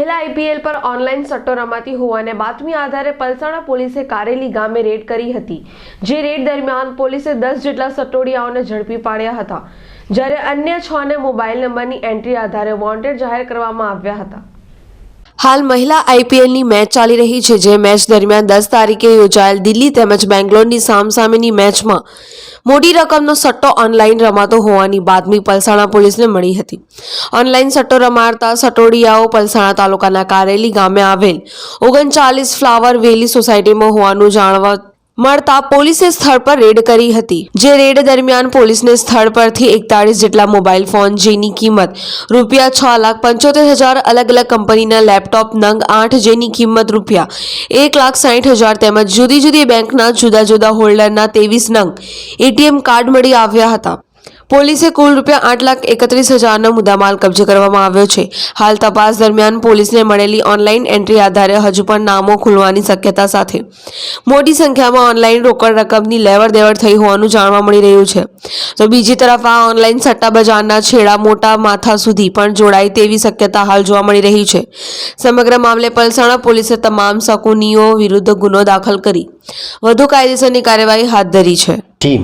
મહિલા આઈપીએલ પર ઓનલાઈન સટ્ટો રમાતી હોવાને બાતમી આધારે પલસાણા પોલીસે કારેલી ગામે રેડ કરી હતી, જે રેડ દરમિયાન પોલીસે દસ જેટલા સટ્ટોડિયાઓને ઝડપી પાડ્યા હતા, જ્યારે અન્ય છ ને મોબાઈલ નંબરની એન્ટ્રી આધારે વોન્ટેડ જાહેર કરવામાં આવ્યા હતા. હાલ મહિલા આઈપીએલની મેચ ચાલી રહી છે, જે મેચ દરમિયાન દસ તારીખે યોજાયેલ દિલ્હી તેમજ બેંગ્લોરની સામસામેની મેચમાં મોટી રકમનો સટ્ટો ઓનલાઈન રમાતો હોવાની બાતમી પલસાણા પોલીસને મળી હતી. ઓનલાઈન સટ્ટો રમાડતા સટોડિયાઓ પલસાણા તાલુકાના કારેલી ગામે આવેલ ઓગણચાલીસ ફ્લાવર વેલી સોસાયટીમાં હોવાનું જાણવા મળતા પોલીસે સ્થળ પર રેડ કરી હતી, જે રેડ દરમિયાન પોલીસને સ્થળ પરથી એકતાળીસ જેટલા મોબાઈલ ફોન જેની કિંમત રૂપિયા છ લાખ પંચોતેર હજાર અલગ અલગ કંપનીના લેપટોપ નંગ આઠ જેની કિંમત રૂપિયા એક લાખ સાઠ હજાર તેમજ જુદી જુદી બેંકના જુદા જુદા હોલ્ડરના ત્રેવીસ નંગ એટીએમ કાર્ડ મળી આવ્યા હતા. પોલીસે કુલ રૂપિયા આઠ લાખ એકત્રીસ હજારનો મુદ્દામાલ કબજે કરવામાં આવ્યો છે. હાલ તપાસ દરમિયાન પોલીસને મળેલી ઓનલાઈન એન્ટ્રી આધારે હજુ પણ નામો ખુલવાની શક્યતા સાથે. મોટી સંખ્યામાં ઓનલાઈન રોકડ રકમની લેવડ દેવડ થઈ હોવાનું જાણવા મળી રહ્યું છે. તો બીજી તરફ આ ઓનલાઈન સટ્ટા બજારના છેડા મોટા માથા સુધી પણ જોડાય તેવી શક્યતા હાલ જોવા મળી રહી છે. સમગ્ર મામલે પલસાણા પોલીસે તમામ શકુનીઓ વિરુદ્ધ ગુનો દાખલ કરી. વધુ કાયદેસરની કાર્યવાહી હાથ ધરી છે. ટીમ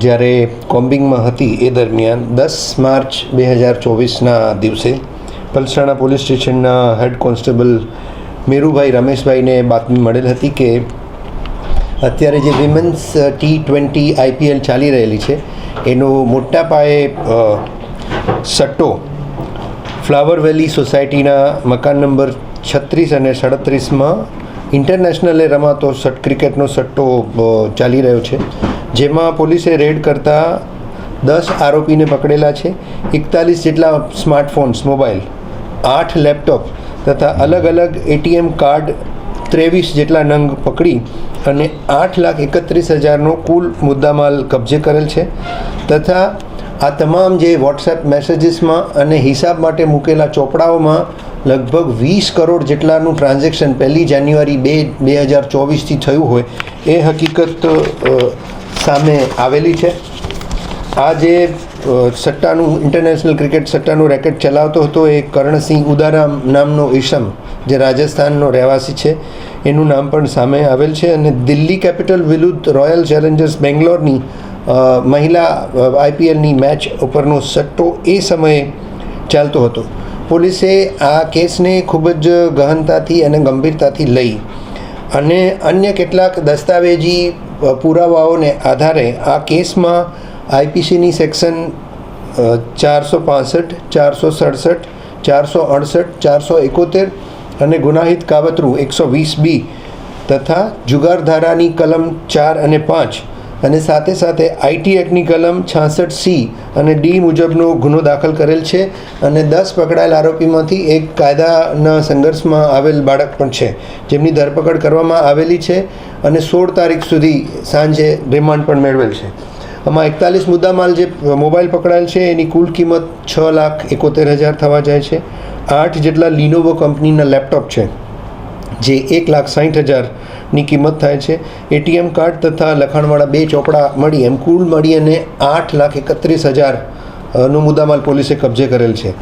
જ્યારે કોમ્બિંગમાં હતી એ દરમિયાન દસ માર્ચ બે હજાર ચોવીસના દિવસે પલસાણા પોલીસ સ્ટેશનના હેડ કોન્સ્ટેબલ મેરુભાઈ રમેશભાઈને બાતમી મળેલ હતી કે અત્યારે જે વિમેન્સ ટી ટ્વેન્ટી આઈપીએલ ચાલી રહેલી છે, એનો મોટા પાયે સટ્ટો ફ્લાવર વેલી સોસાયટીના મકાન નંબર છત્રીસ અને સાડત્રીસમાં ઇન્ટરનેશનલે રમાતો સટ, ક્રિકેટનો સટ્ટો ચાલી રહ્યો છે. જેમાં પોલીસે રેડ કરતા દસ આરોપીને પકડેલા છે. એકતાલીસ જેટલા સ્માર્ટફોન્સ, મોબાઈલ, આઠ લેપટોપ તથા અલગ અલગ એટીએમ કાર્ડ ત્રેવીસ જેટલા નંગ પકડી અને આઠ લાખ એકત્રીસ હજારનો કુલ મુદ્દામાલ કબજે કરેલ છે. તથા આ તમામ જે વોટ્સએપ મેસેજીસમાં અને હિસાબ માટે મૂકેલા ચોપડાઓમાં લગભગ વીસ કરોડ જેટલાનું ટ્રાન્ઝેક્શન પહેલી જાન્યુઆરી બે બે હજાર ચોવીસથી થયું હોય. એ હકીકત સામે આવેલી છે. આ જે સટ્ટાનું ઇન્ટરનેશનલ ક્રિકેટ સટ્ટાનું રેકેટ ચલાવતો હતો એ કર્ણસિંહ ઉદારામ નામનો ઈસમ, જે રાજસ્થાનનો રહેવાસી છે, એનું નામ પણ સામે આવેલ છે અને દિલ્હી કેપિટલ વિરુદ્ધ રોયલ ચેલેન્જર્સ બેંગ્લોરની મહિલા આઈપીએલની મેચ ઉપરનો સટ્ટો એ સમયે ચાલતો હતો. પોલીસે આ કેસને ખૂબ જ ગહનતાથી અને ગંભીરતાથી લઈ અને અન્ય કેટલાક દસ્તાવેજી પુરાવાઓને આધારે આ કેસમાં આઈપીસીની સેક્શન ચારસો પાસઠ, ચારસો સડસઠ, ચારસો અડસઠ, ચારસો એકોતેર અને ગુનાહિત કાવતરું એકસો વીસ બી તથા જુગાર ધારાની કલમ ચાર અને પાંચ અને સાથે સાથે આઈટી એક્ટની કલમ છાસઠ સી અને ડી મુજબનો ગુનો દાખલ કરેલ છે અને દસ પકડાયેલ આરોપીમાંથી એક કાયદાના સંઘર્ષમાં આવેલ બાળક પણ છે. જેમની ધરપકડ કરવામાં આવેલી છે અને સોળ તારીખ સુધી સાંજે રિમાન્ડ પણ મેળવેલ છે. આમાં એકતાલીસ મુદ્દામાલ જે મોબાઈલ પકડાયેલ છે એની કુલ કિંમત છ લાખ એકોતેર હજાર થવા જાય છે. આઠ જેટલા લિનોવો કંપનીના લેપટોપ છે, જે એક લાખ સાઠ હજારની કિંમત થાય છે. એટીએમ કાર્ડ તથા લખાણવાળા બે ચોપડા મળી એમ. કુલ મળી અને આઠ લાખ એકત્રીસ હજાર અ, મુદ્દામાલ પોલીસે કબજે કરેલ છે.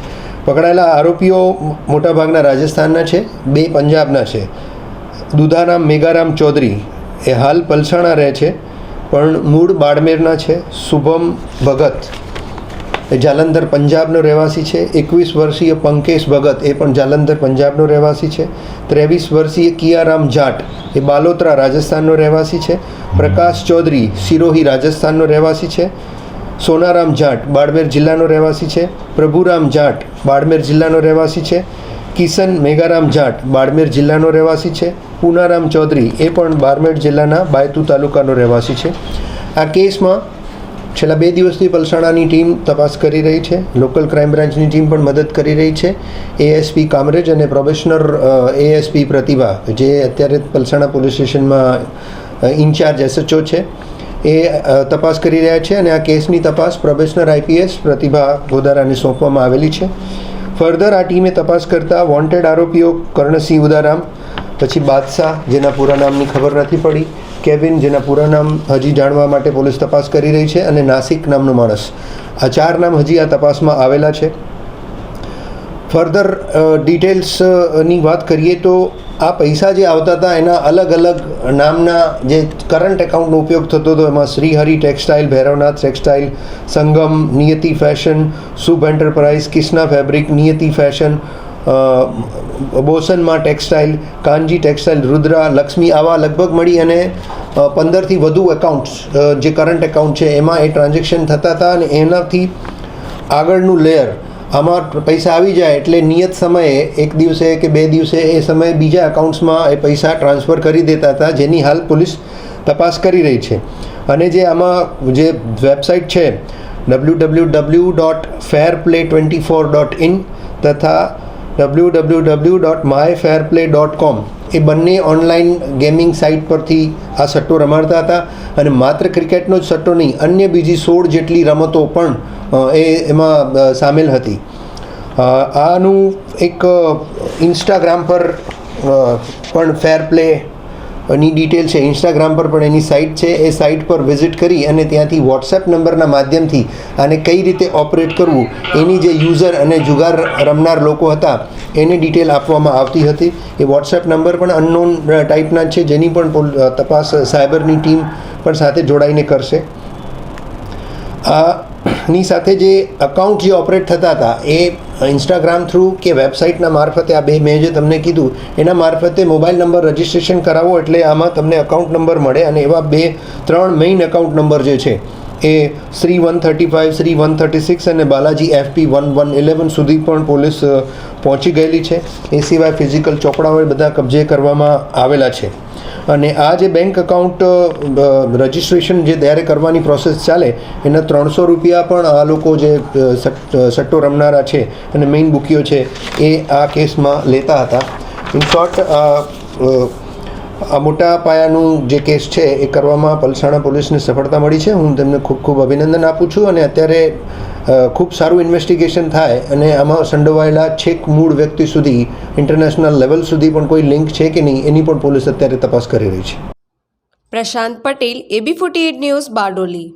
પકડાયેલા આરોપીઓ મોટાભાગના રાજસ્થાનના છે બે પંજાબના છે. દુધારામ મેઘારામ ચૌધરી એ હાલ પલસાણા રહે છે પણ મૂળ બાડમેરના છે શુભમ ભગત. જાલંધર પંજાબનો રહેવાસી છે. એકવીસ વર્ષીય પંકેશ ભગત એ પણ જાલંધર પંજાબનો રહેવાસી છે. ત્રેવીસ વર્ષીય કિયારામ જાટ એ બાલોતરા રાજસ્થાનનો રહેવાસી છે. પ્રકાશ ચૌધરી સિરોહી રાજસ્થાનનો રહેવાસી છે. સોનારામ જાટ બાડમેર જિલ્લાનો રહેવાસી છે. પ્રભુરામ જાટ બાડમેર જિલ્લાનો રહેવાસી છે. કિશન મેઘારામ જાટ બાડમેર જિલ્લાનો રહેવાસી છે. પૂનારામ ચૌધરી એ પણ બારમેર જિલ્લાના બાયતુ તાલુકાનો રહેવાસી છે. આ કેસમાં છેલ્લા બે દિવસથી પલસાણાની ટીમ તપાસ કરી રહી છે. લોકલ ક્રાઇમ બ્રાન્ચની ટીમ પણ મદદ કરી રહી છે. એએસપી કામરેજ અને પ્રોબેશનર એએસપી પ્રતિભા, જે અત્યારે પલસાણા પોલીસ સ્ટેશનમાં ઇન્ચાર્જ એસએચઓ છે, એ તપાસ કરી રહ્યા છે અને આ કેસની તપાસ પ્રોબેશનર આઈપીએસ પ્રતિભા ગોદારાને સોંપવામાં આવેલી છે. ફર્ધર આ ટીમે તપાસ કરતા વોન્ટેડ આરોપીઓ કર્ણસિંહ ઉદારામ પછી બાદશાહ, જેના પૂરા નામની ખબર નથી પડી, કેવિન, જેના પૂરા નામ હજી જાણવા માટે પોલીસ તપાસ કરી રહી છે, અને નાસિક નામનો માણસ. આ ચાર નામ હજી આ તપાસમાં આવેલા છે. ફર્ધર ડિટેલ્સની વાત કરીએ તો આ પૈસા જે આવતા હતા, એના અલગ અલગ નામના જે કરંટ એકાઉન્ટનો ઉપયોગ થતો હતો, એમાં Shrihari textile Bhairavnath textile Sangam, Niyati fashion Shubh enterprise Kisna fabric Niyati fashion બોસનમાં textile, Kanji textile, Rudra, Lakshmi આવા લગભગ મળી અને પંદરથી વધુ એકાઉન્ટ્સ જે કરંટ એકાઉન્ટ છે, એમાં એ ટ્રાન્ઝેક્શન થતા હતા અને એનાથી આગળનું લેયર આમાં પૈસા આવી જાય એટલે નિયત સમયે, એક દિવસે કે બે દિવસે એ સમયે બીજા એકાઉન્ટ્સમાં એ પૈસા ટ્રાન્સફર કરી દેતા હતા, જેની હાલ પોલીસ તપાસ કરી રહી છે. અને જે આમાં, જે વેબસાઇટ છે W W W dot fair play twenty four dot in તથા W W W dot my fair play dot com એ બંને ઓનલાઈન ગેમિંગ સાઇટ પરથી આ સટ્ટો રમાડતા હતા અને માત્ર ક્રિકેટનો જ સટ્ટો નહીં, અન્ય બીજી સોળ જેટલી રમતો પણ એ એમાં સામેલ હતી. આનું એક ઇન્સ્ટાગ્રામ પર પણ ફેર પ્લે ની ડિટેલ છે. ઇન્સ્ટાગ્રામ પર પણ એની સાઇટ છે. એ સાઇટ પર વિઝિટ કરી અને ત્યાંથી વોટ્સએપ નંબરના માધ્યમથી આને કઈ રીતે ઓપરેટ કરવું, એની જે યુઝર અને જુગાર રમનાર લોકો હતા, એની ડિટેલ આપવામાં આવતી હતી. એ વોટ્સએપ નંબર પણ અનનોન ટાઈપના છે. જેની પણ તપાસ સાયબરની ટીમ પણ સાથે જોડાઈને કરશે. આની સાથે જે અકાઉન્ટ જે ઓપરેટ થતા હતા, એ ઇન્સ્ટાગ્રામ થ્રુ કે વેબસાઇટના મારફતે આ બે, મેં જે તમને કીધું, એના મારફતે મોબાઈલ નંબર રજિસ્ટ્રેશન કરાવો એટલે આમાં તમને અકાઉન્ટ નંબર મળે અને એવા બે, ત્રણ મેઇન અકાઉન્ટ નંબર જે છે, એ Shri one thirty five Shri one thirty six અને Balaji FP one one eleven સુધી પણ પોલીસ પહોંચી ગયેલી છે. એ સિવાય ફિઝિકલ ચોપડાઓ બધા કબજે કરવામાં આવેલા છે. અને આ જે બેંક અકાઉન્ટ રજિસ્ટ્રેશન જે ત્યારે કરવાની પ્રોસેસ ચાલે, એના ત્રણસો રૂપિયા પણ આ લોકો જે સટ્ટો રમનારા છે અને મેઇન બુકીઓ છે, એ આ કેસમાં લેતા હતા. ઇન શોર્ટ આ મોટા પાયાનું જે કેસ છે, એ કરવામાં પલસાણા પોલીસને સફળતા મળી છે. હું તેમને ખૂબ ખૂબ અભિનંદન આપું છું અને અત્યારે ખૂબ સારું ઇન્વેસ્ટિગેશન થાય અને આમાં સંડોવાયેલા છેક મૂળ વ્યક્તિ સુધી ઇન્ટરનેશનલ લેવલ સુધી પણ કોઈ લિંક છે કે નહીં, એની પણ પોલીસ અત્યારે તપાસ કરી રહી છે. Prashant Patel AB forty news Bardoli.